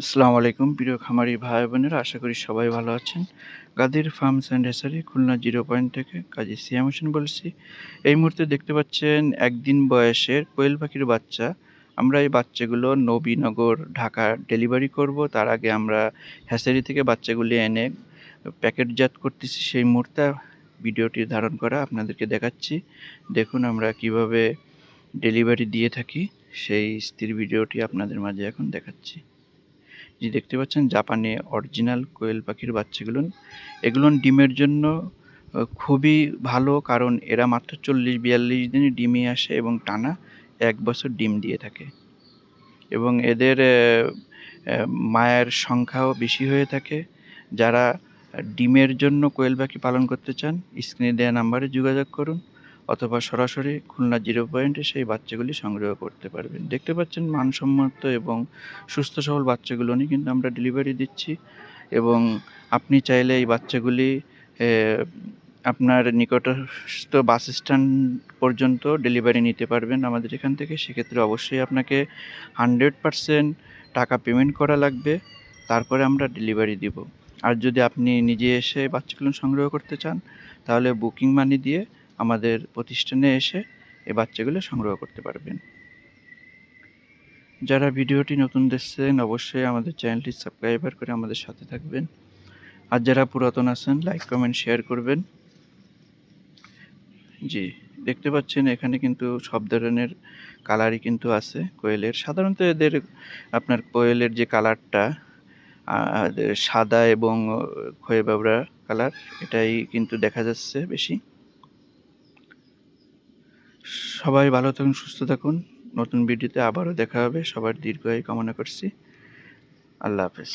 আসসালামু আলাইকুম, প্রিয় খামারি ভাই বোনেরা, আশা করি সবাই ভালো আছেন। গাদির farms and hatchery Khulna zero point থেকে কাজী সিয়াম হোসেন বলছি। এই মুহূর্তে দেখতে পাচ্ছেন একদিন বয়সের কোয়েল পাখির বাচ্চা। আমরা এই বাচ্চাগুলো নবীনগর, ঢাকা ডেলিভারি করব। তার আগে আমরা হ্যাসারি থেকে বাচ্চাগুলি এনে প্যাকেটজাত করতেছি। সেই মুহূর্তে ভিডিওটি ধারণ করা আপনাদেরকে দেখাচ্ছি। দেখুন আমরা কীভাবে ডেলিভারি দিয়ে থাকি। সেই স্থির ভিডিওটি আপনাদের মাঝে এখন দেখাচ্ছি। যে দেখতে পাচ্ছেন, জাপানে অরিজিনাল কোয়েল পাখির বাচ্চাগুলো। এগুলো ডিমের জন্য খুবই ভালো কারণ এরা মাত্র চল্লিশ বিয়াল্লিশ দিনই ডিমে আসে এবং টানা এক বছর ডিম দিয়ে থাকে। এবং এদের মায়ের সংখ্যাও বেশি হয়ে থাকে। যারা ডিমের জন্য কোয়েল পাখি পালন করতে চান, স্ক্রিনে দেওয়া নাম্বারে যোগাযোগ করুন। অথবা সরাসরি খুলনা জিরো পয়েন্টে সেই বাচ্চাগুলি সংগ্রহ করতে পারবেন। দেখতে পাচ্ছেন মানসম্মত এবং সুস্থ সবল বাচ্চাগুলো নিয়ে কিন্তু আমরা ডেলিভারি দিচ্ছি এবং আপনি চাইলে এই বাচ্চাগুলি আপনার নিকটস্থ বাস স্ট্যান্ড পর্যন্ত ডেলিভারি নিতে পারবেন আমাদের এখান থেকে। সেক্ষেত্রে অবশ্যই আপনাকে হান্ড্রেড পারসেন্ট টাকা পেমেন্ট করা লাগবে, তারপরে আমরা ডেলিভারি দিব। আর যদি আপনি নিজে এসে বাচ্চাগুলো সংগ্রহ করতে চান, তাহলে বুকিং মানি দিয়ে আমাদের প্রতিষ্ঠানে এসে এই বাচ্চাগুলো সংগ্রহ করতে পারবেন। যারা ভিডিওটি নতুন দেখছেন, অবশ্যই আমাদের চ্যানেলটি সাবস্ক্রাইবার করে আমাদের সাথে থাকবেন। আর যারা পুরাতন আছেন, লাইক, কমেন্ট, শেয়ার করবেন। জি, দেখতে পাচ্ছেন এখানে কিন্তু সব ধরনের কালারই কিন্তু আছে কোয়েলের। সাধারণত এদের, আপনার কোয়েলের যে কালারটা সাদা এবং খয়ে বাবরা কালার, এটাই কিন্তু দেখা যাচ্ছে বেশি। সবাই ভালো থাকুন, সুস্থ থাকুন। নতুন ভিডিওতে আবারও দেখা হবে। সবার দীর্ঘায়ু কামনা করছি। আল্লাহ হাফেজ।